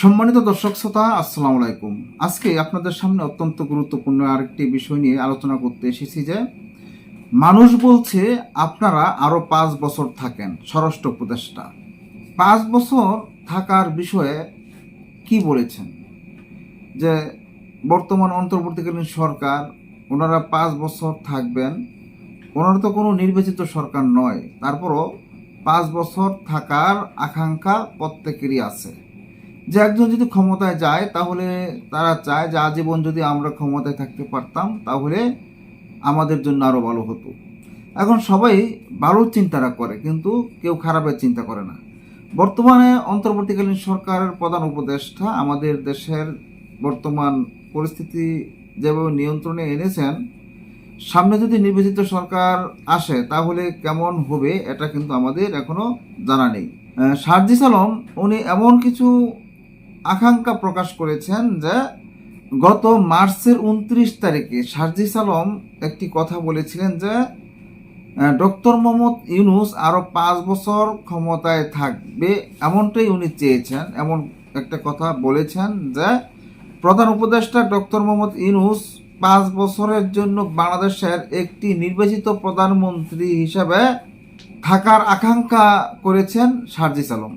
সম্মানিত দর্শক শ্রোতা, আসসালামু আলাইকুম। আজকে আপনাদের সামনে অত্যন্ত গুরুত্বপূর্ণ আরেকটি বিষয় নিয়ে আলোচনা করতে এসেছি যে, মানুষ বলছে, আপনারা আরও পাঁচ বছর থাকেন, স্বরাষ্ট্র উপদেষ্টা। পাঁচ বছর থাকার বিষয়ে কি বলেছেন? যে, বর্তমান অন্তর্বর্তীকালীন সরকার, ওনারা পাঁচ বছর থাকবেন, ওনারা তো কোনো নির্বাচিত সরকার নয়, তারপরও পাঁচ বছর থাকার আকাঙ্ক্ষা প্রত্যেকেরই আছে। যে একজন যদি ক্ষমতায় যায়, তাহলে তারা চায় যে আজীবন যদি আমরা ক্ষমতায় থাকতে পারতাম, তাহলে আমাদের জন্য আরও ভালো হতো। এখন সবাই ভালো চিন্তাটা করে, কিন্তু কেউ খারাপের চিন্তা করে না। বর্তমানে অন্তর্বর্তীকালীন সরকারের প্রধান উপদেষ্টা আমাদের দেশের বর্তমান পরিস্থিতি যেভাবে নিয়ন্ত্রণে এনেছেন, সামনে যদি নির্বাচিত সরকার আসে, তাহলে কেমন হবে, এটা কিন্তু আমাদের এখনও জানা নেই। সার্জিস আলম, উনি এমন কিছু আকাঙ্ক্ষা প্রকাশ করেছেন যে গত মার্চের উনত্রিশ তারিখে সার্জিস আলম একটি কথা বলেছিলেন যে ডক্টর মোহাম্মদ ইউনুস আরও পাঁচ বছর ক্ষমতায় থাকবে এমনটাই উনি চেয়েছেন। এমন একটা কথা বলেছেন যে, প্রধান উপদেষ্টা ডক্টর মোহাম্মদ ইউনুস পাঁচ বছরের জন্য বাংলাদেশের একটি নির্বাচিত প্রধানমন্ত্রী হিসাবে থাকার আকাঙ্ক্ষা করেছেন সার্জিস আলম।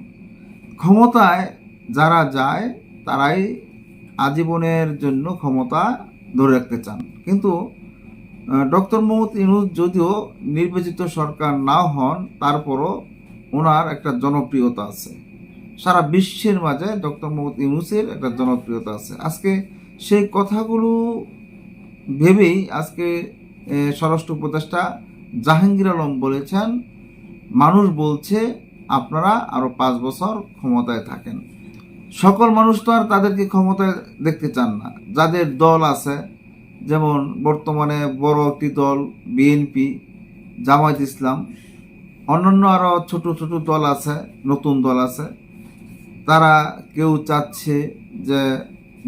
ক্ষমতায় যারা যায়, তারাই আজীবনের জন্য ক্ষমতা ধরে রাখতে চান। কিন্তু ডক্টর মোহাম্মদ ইউনুস যদিও নির্বাচিত সরকার নাও হন, তারপরও ওনার একটা জনপ্রিয়তা আছে। সারা বিশ্বের মাঝে ডক্টর মোহাম্মদ ইউনুসের একটা জনপ্রিয়তা আছে। আজকে সেই কথাগুলো ভেবেই আজকে স্বরাষ্ট্র উপদেষ্টা জাহাঙ্গীর আলম বলেছেন, মানুষ বলছে আপনারা আরও পাঁচ বছর ক্ষমতায় থাকেন। সকল মানুষ তো আর তাদেরকে ক্ষমতায় দেখতে চান না। যাদের দল আছে, যেমন বর্তমানে বড় একটি দল বিএনপি জামায়াত ইসলাম, অন্যান্য আরও ছোট ছোট দল আছে, নতুন দল আছে, তারা কেউ চাচ্ছে যে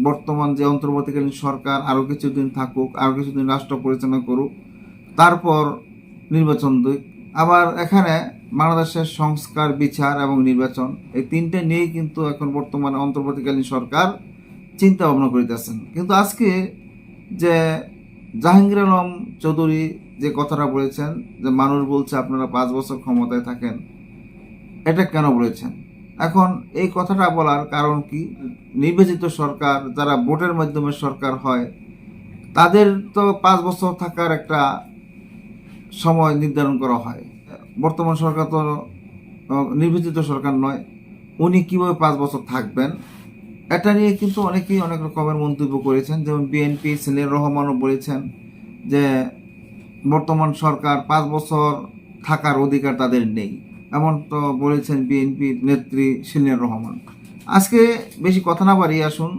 বর্তমান যে অন্তর্বর্তীকালীন সরকার আরও কিছুদিন থাকুক আরও কিছুদিন রাষ্ট্র পরিচালনা করুক, তারপর নির্বাচন দিক। আবার এখানে বাংলাদেশের সংস্কার, বিচার এবং নির্বাচন এই তিনটে নিয়েই কিন্তু এখন বর্তমানে অন্তর্বর্তীকালীন সরকার চিন্তা ভাবনা করিতেছেন। কিন্তু আজকে যে জাহাঙ্গীর আলম চৌধুরী যে কথাটা বলেছেন, যে মানুষ বলছে আপনারা পাঁচ বছর ক্ষমতায় থাকেন, এটা কেন বলেছেন? এখন এই কথাটা বলার কারণ কি? নির্বাচিত সরকার, যারা ভোটের মাধ্যমে সরকার হয়, তাদের তো পাঁচ বছর থাকার একটা সময় নির্ধারণ করা হয়। বর্তমান সরকার তো নির্বাচিত সরকার নয়। উনি কীভাবে পাঁচ বছর থাকবেন, এটা নিয়ে কিন্তু অনেকেই অনেক রকমের মন্তব্য করেছেন। যেমন বিএনপি, সিনিয়র রহমানও বলেছেন যে, বর্তমান সরকার পাঁচ বছর থাকার অধিকার তাদের নেই। এমন তো বলেছেন বিএনপির নেত্রী সিনিয়র রহমান। আজকে বেশি কথা না বাড়িয়ে আসুন,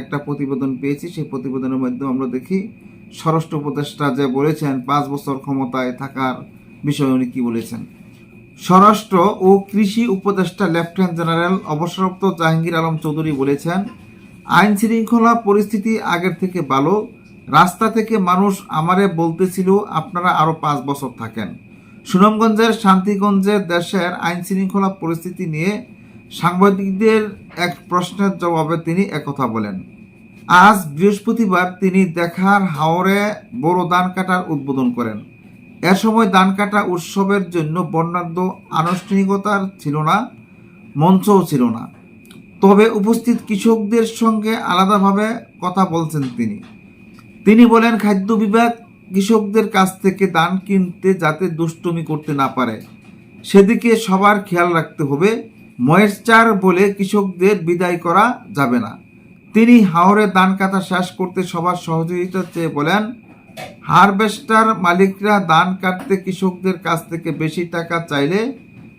একটা প্রতিবেদন পেয়েছি, সেই প্রতিবেদনের মাধ্যমে আমরা দেখি স্বরাষ্ট্র উপদেষ্টা যে বলেছেন, পাঁচ বছর ক্ষমতায় থাকার বিষয়ে উনি কি বলেছেন? স্বরাষ্ট্র ও কৃষি উপদেষ্টা লেফটেন্যান্ট জেনারেল অবসরপ্রাপ্ত জাহাঙ্গীর আলম চৌধুরী বলেছেন, আইন শৃঙ্খলা পরিস্থিতি আগের থেকে ভালো। রাস্তা থেকে মানুষ আমারে বলতেছিল, আপনারা আরও পাঁচ বছর থাকেন। সুনামগঞ্জের শান্তিগঞ্জে দেশের আইন শৃঙ্খলা পরিস্থিতি নিয়ে সাংবাদিকদের এক প্রশ্নের জবাবে তিনি একথা বলেন, আজ বৃহস্পতিবার তিনি দেখার হাওরে বড় ধান কাটার উদ্বোধন করেন। এ সময় ধান কাটা উৎসবের জন্য বর্ণাঢ্য আনুষ্ঠানিকতার ছিল না, মঞ্চও ছিল না। তবে উপস্থিত কৃষকদের সঙ্গে আলাদাভাবে কথা বলছেন তিনি। তিনি বলেন, খাদ্য বিভাগ কৃষকদের কাছ থেকে ধান কিনতে যাতে দুষ্টুমি করতে না পারে, সেদিকে সবার খেয়াল রাখতে হবে। ময়েশ্চার বলে কৃষকদের বিদায় করা যাবে না। তিনি হাওড়ে ধান কাটা শেষ করতে সবার সহযোগিতা চেয়ে বলেন হারভেস্টার মালিকরা ধান কাটতে কৃষকদের কাছ থেকে বেশি টাকা চাইলে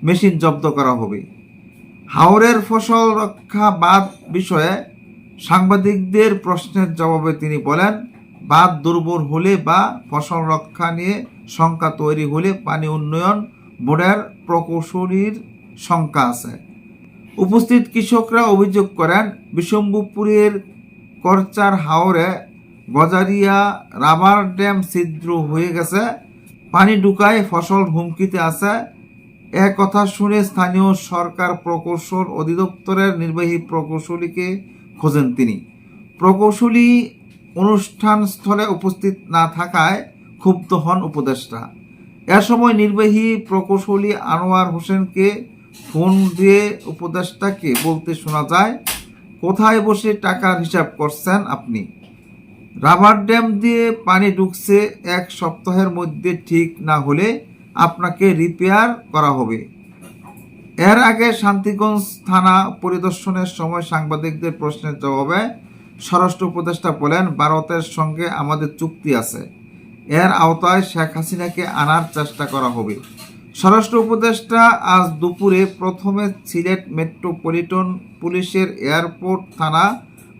মেশিন জব্দ করা হবে। হাওরের ফসল রক্ষা বাদ বিষয়ে সাংবাদিকদের প্রশ্নের জবাবে তিনি বলেন বাদ দুর্বল হলে বা ফসল রক্ষা নিয়ে শঙ্কা তৈরি হলে পানি উন্নয়ন বোর্ডের প্রকৌশলীর শঙ্কা আছে। উপস্থিত কৃষকরা অভিযোগ করেন বিশম্বুপুরের করচার হাওরে গজারিয়া রাবার ড্যাম ছিদ্র হয়ে গেছে। পানি ঢুকায় ফসল হুমকিতে আছে। এ কথা শুনে স্থানীয় সরকার প্রকৌশল অধিদপ্তরের নির্বাহী প্রকৌশলীকে খোঁজেন তিনি। প্রকৌশলী অনুষ্ঠান স্থলে উপস্থিত না থাকায় ক্ষুব্ধ হন উপদেষ্টা। এ সময় নির্বাহী প্রকৌশলী আনোয়ার হোসেনকে ফোন দিয়ে উপদেষ্টাকে বলতে শোনা যায়, কোথায় বসে টাকার হিসাব করছেন আপনি? রাবার ড্যাম দিয়ে পানি ঢুকছে এক সপ্তাহের মধ্যে ঠিক না হলে আপনাকে রিপেয়ার করা হবে। এর আগে শান্তিগঞ্জ থানা পরিদর্শনের সময় সাংবাদিকদের প্রশ্নের জবাবে স্বরাষ্ট্র উপদেষ্টা বলেন, ভারতের সঙ্গে আমাদের চুক্তি আছে। এর আওতায় শেখ হাসিনাকে আনার চেষ্টা করা হবে। স্বরাষ্ট্র উপদেষ্টা আজ দুপুরে প্রথমে সিলেট মেট্রোপলিটন পুলিশের এয়ারপোর্ট থানা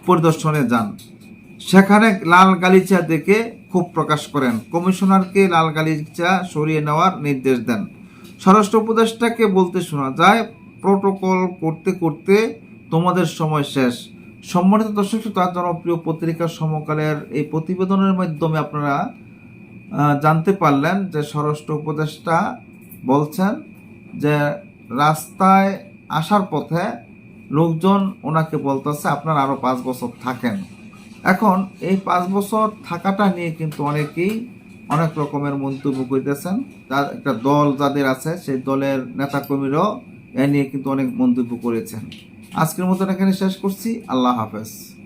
পরিদর্শনে যান। সেখানে লাল গালিচা দেখে ক্ষোভ প্রকাশ করেন। কমিশনারকে লাল গালিচা সরিয়ে নেওয়ার নির্দেশ দেন। স্বরাষ্ট্র উপদেষ্টাকে বলতে শোনা যায়, প্রোটোকল করতে করতে তোমাদের সময় শেষ। সম্মানিত দর্শক শ্রোতা, জনপ্রিয় পত্রিকা সমকালের এই প্রতিবেদনের মাধ্যমে আপনারা জানতে পারলেন যে স্বরাষ্ট্র উপদেষ্টা বলছেন যে রাস্তায় আসার পথে লোকজন ওনাকে বলতেছে, আপনার আরও পাঁচ বছর থাকেন। এখন এই পাঁচ বছর থাকাটা নিয়ে কিন্তু অনেকেই অনেক রকমের মন্তব্য করিতেছেন। তার একটা দল যাদের আছে, সেই দলের নেতাকর্মীরাও এ নিয়ে কিন্তু অনেক মন্তব্য করেছেন। আজকের মতন এখানে শেষ করছি। আল্লাহ হাফেজ।